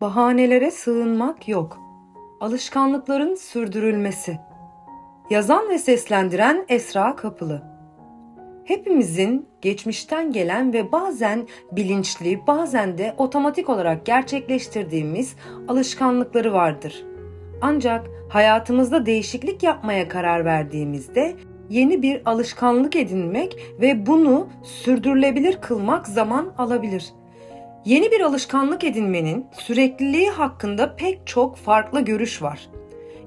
Bahanelere sığınmak yok. Alışkanlıkların sürdürülmesi. Yazan ve seslendiren Esra Kapılı. Hepimizin geçmişten gelen ve bazen bilinçli, bazen de otomatik olarak gerçekleştirdiğimiz alışkanlıkları vardır. Ancak hayatımızda değişiklik yapmaya karar verdiğimizde yeni bir alışkanlık edinmek ve bunu sürdürülebilir kılmak zaman alabilir. Yeni bir alışkanlık edinmenin sürekliliği hakkında pek çok farklı görüş var.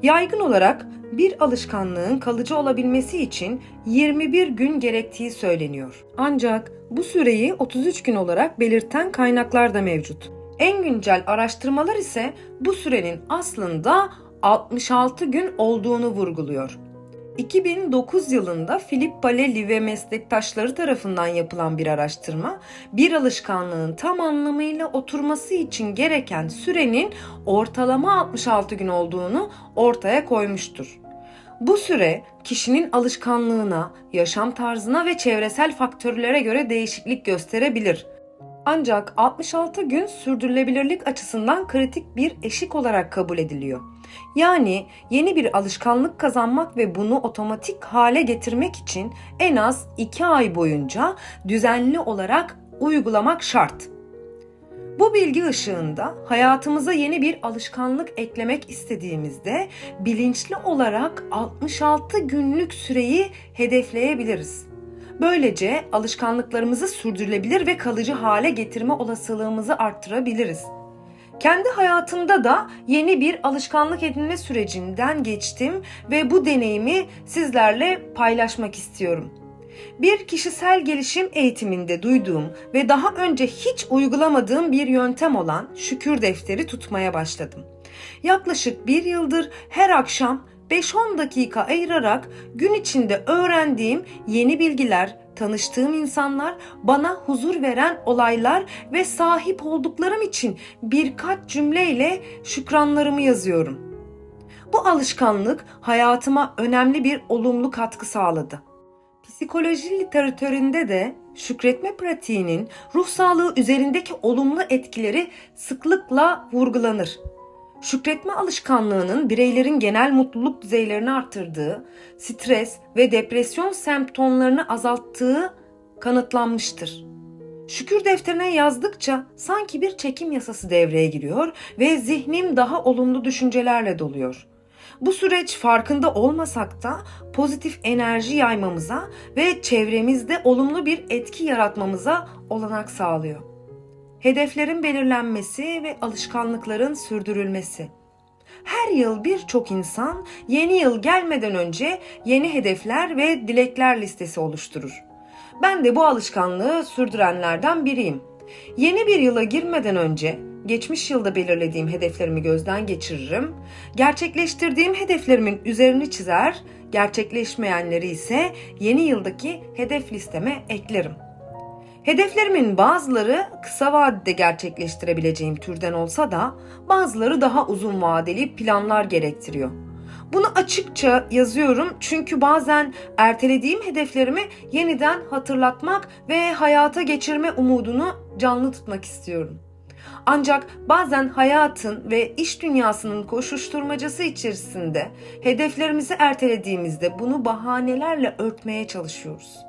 Yaygın olarak bir alışkanlığın kalıcı olabilmesi için 21 gün gerektiği söyleniyor. Ancak bu süreyi 33 gün olarak belirten kaynaklar da mevcut. En güncel araştırmalar ise bu sürenin aslında 66 gün olduğunu vurguluyor. 2009 yılında Philip Palelli ve meslektaşları tarafından yapılan bir araştırma, bir alışkanlığın tam anlamıyla oturması için gereken sürenin ortalama 66 gün olduğunu ortaya koymuştur. Bu süre kişinin alışkanlığına, yaşam tarzına ve çevresel faktörlere göre değişiklik gösterebilir. Ancak 66 gün sürdürülebilirlik açısından kritik bir eşik olarak kabul ediliyor. Yani yeni bir alışkanlık kazanmak ve bunu otomatik hale getirmek için en az 2 ay boyunca düzenli olarak uygulamak şart. Bu bilgi ışığında hayatımıza yeni bir alışkanlık eklemek istediğimizde bilinçli olarak 66 günlük süreyi hedefleyebiliriz. Böylece alışkanlıklarımızı sürdürülebilir ve kalıcı hale getirme olasılığımızı arttırabiliriz. Kendi hayatımda da yeni bir alışkanlık edinme sürecinden geçtim ve bu deneyimi sizlerle paylaşmak istiyorum. Bir kişisel gelişim eğitiminde duyduğum ve daha önce hiç uygulamadığım bir yöntem olan şükür defteri tutmaya başladım. Yaklaşık bir yıldır her akşam 5-10 dakika ayırarak gün içinde öğrendiğim yeni bilgiler, tanıştığım insanlar, bana huzur veren olaylar ve sahip olduklarım için birkaç cümleyle şükranlarımı yazıyorum. Bu alışkanlık hayatıma önemli bir olumlu katkı sağladı. Psikoloji literatüründe de şükretme pratiğinin ruh sağlığı üzerindeki olumlu etkileri sıklıkla vurgulanır. Şükretme alışkanlığının bireylerin genel mutluluk düzeylerini arttırdığı, stres ve depresyon semptomlarını azalttığı kanıtlanmıştır. Şükür defterine yazdıkça sanki bir çekim yasası devreye giriyor ve zihnim daha olumlu düşüncelerle doluyor. Bu süreç farkında olmasak da pozitif enerji yaymamıza ve çevremizde olumlu bir etki yaratmamıza olanak sağlıyor. Hedeflerin belirlenmesi ve alışkanlıkların sürdürülmesi. Her yıl birçok insan yeni yıl gelmeden önce yeni hedefler ve dilekler listesi oluşturur. Ben de bu alışkanlığı sürdürenlerden biriyim. Yeni bir yıla girmeden önce geçmiş yılda belirlediğim hedeflerimi gözden geçiririm. Gerçekleştirdiğim hedeflerimin üzerini çizer, gerçekleşmeyenleri ise yeni yıldaki hedef listeme eklerim. Hedeflerimin bazıları kısa vadede gerçekleştirebileceğim türden olsa da bazıları daha uzun vadeli planlar gerektiriyor. Bunu açıkça yazıyorum çünkü bazen ertelediğim hedeflerimi yeniden hatırlatmak ve hayata geçirme umudunu canlı tutmak istiyorum. Ancak bazen hayatın ve iş dünyasının koşuşturmacası içerisinde hedeflerimizi ertelediğimizde bunu bahanelerle örtmeye çalışıyoruz.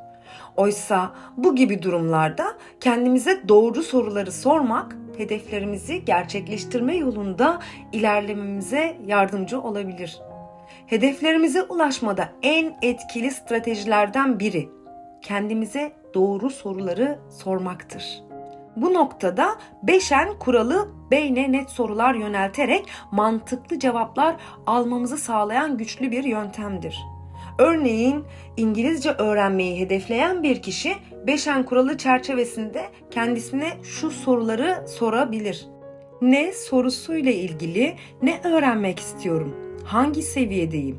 Oysa bu gibi durumlarda kendimize doğru soruları sormak hedeflerimizi gerçekleştirme yolunda ilerlememize yardımcı olabilir. Hedeflerimize ulaşmada en etkili stratejilerden biri kendimize doğru soruları sormaktır. Bu noktada beşen kuralı beyne net sorular yönelterek mantıklı cevaplar almamızı sağlayan güçlü bir yöntemdir. Örneğin İngilizce öğrenmeyi hedefleyen bir kişi beşen kuralı çerçevesinde kendisine şu soruları sorabilir. Ne sorusuyla ilgili ne öğrenmek istiyorum? Hangi seviyedeyim?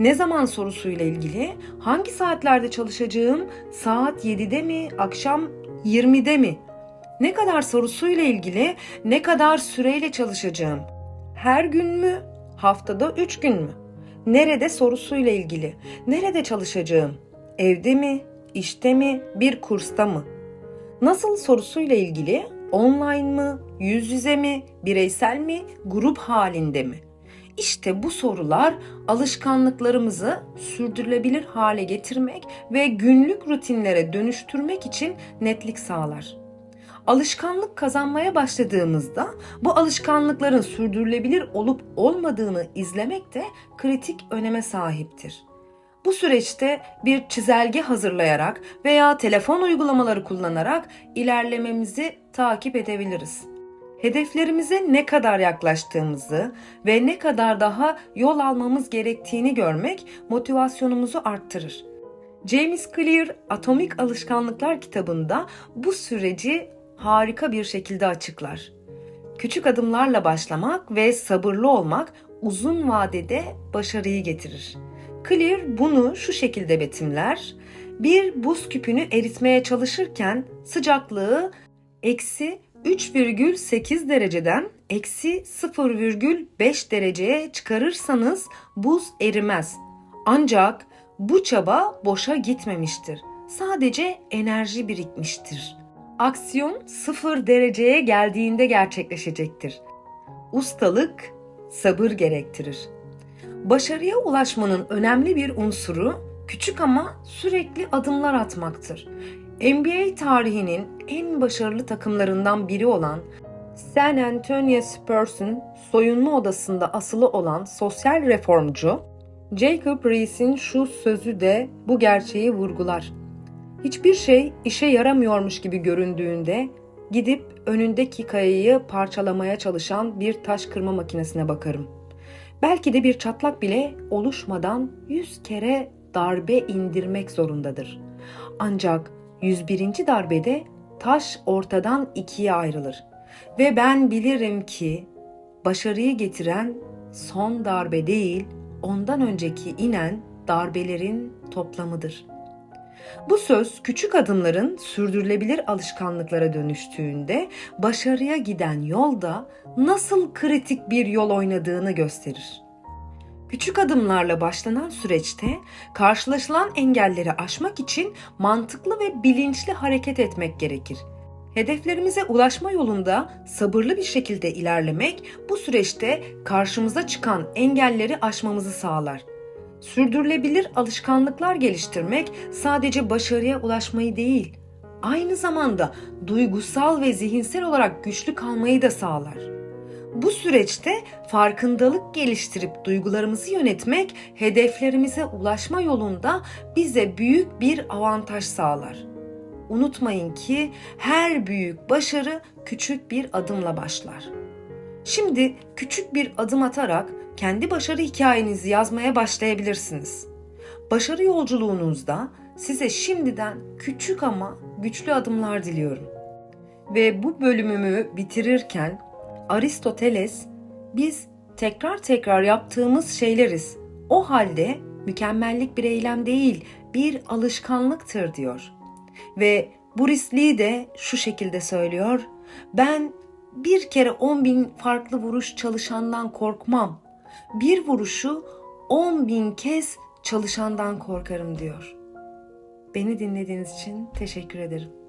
Ne zaman sorusuyla ilgili hangi saatlerde çalışacağım? Saat 7'de mi, akşam 20'de mi? Ne kadar sorusuyla ilgili ne kadar süreyle çalışacağım? Her gün mü? Haftada 3 gün mü? Nerede sorusuyla ilgili. Nerede çalışacağım? Evde mi? İşte mi? Bir kursta mı? Nasıl sorusuyla ilgili Online mı, yüz yüze mi, bireysel mi, grup halinde mi? İşte bu sorular alışkanlıklarımızı sürdürülebilir hale getirmek ve günlük rutinlere dönüştürmek için netlik sağlar. Alışkanlık kazanmaya başladığımızda bu alışkanlıkların sürdürülebilir olup olmadığını izlemek de kritik öneme sahiptir. Bu süreçte bir çizelge hazırlayarak veya telefon uygulamaları kullanarak ilerlememizi takip edebiliriz. Hedeflerimize ne kadar yaklaştığımızı ve ne kadar daha yol almamız gerektiğini görmek motivasyonumuzu arttırır. James Clear Atomik Alışkanlıklar kitabında bu süreci harika bir şekilde açıklar. Küçük adımlarla başlamak ve sabırlı olmak uzun vadede başarıyı getirir. Clear bunu şu şekilde betimler. Bir buz küpünü eritmeye çalışırken sıcaklığı eksi 3,8 dereceden eksi 0,5 dereceye çıkarırsanız buz erimez. Ancak bu çaba boşa gitmemiştir. Sadece enerji birikmiştir. Aksiyon 0 dereceye geldiğinde gerçekleşecektir. Ustalık sabır gerektirir. Başarıya ulaşmanın önemli bir unsuru küçük ama sürekli adımlar atmaktır. NBA tarihinin en başarılı takımlarından biri olan San Antonio Spurs'un soyunma odasında asılı olan sosyal reformcu Jacob Riis'in şu sözü de bu gerçeği vurgular. Hiçbir şey işe yaramıyormuş gibi göründüğünde gidip önündeki kayayı parçalamaya çalışan bir taş kırma makinesine bakarım. Belki de bir çatlak bile oluşmadan yüz kere darbe indirmek zorundadır. Ancak 101. darbede taş ortadan ikiye ayrılır. Ve ben bilirim ki başarıyı getiren son darbe değil, ondan önceki inen darbelerin toplamıdır. Bu söz küçük adımların sürdürülebilir alışkanlıklara dönüştüğünde başarıya giden yolda nasıl kritik bir yol oynadığını gösterir. Küçük adımlarla başlanan süreçte karşılaşılan engelleri aşmak için mantıklı ve bilinçli hareket etmek gerekir. Hedeflerimize ulaşma yolunda sabırlı bir şekilde ilerlemek bu süreçte karşımıza çıkan engelleri aşmamızı sağlar. Sürdürülebilir alışkanlıklar geliştirmek sadece başarıya ulaşmayı değil, aynı zamanda duygusal ve zihinsel olarak güçlü kalmayı da sağlar. Bu süreçte farkındalık geliştirip duygularımızı yönetmek hedeflerimize ulaşma yolunda bize büyük bir avantaj sağlar. Unutmayın ki her büyük başarı küçük bir adımla başlar. Şimdi küçük bir adım atarak kendi başarı hikayenizi yazmaya başlayabilirsiniz. Başarı yolculuğunuzda size şimdiden küçük ama güçlü adımlar diliyorum. Ve bu bölümümü bitirirken Aristoteles biz tekrar tekrar yaptığımız şeyleriz. O halde mükemmellik bir eylem değil, bir alışkanlıktır diyor. Ve Bruce Lee de şu şekilde söylüyor. Ben bir kere 10 bin farklı vuruş çalışandan korkmam. Bir vuruşu 10 bin kez çalışandan korkarım diyor. Beni dinlediğiniz için teşekkür ederim.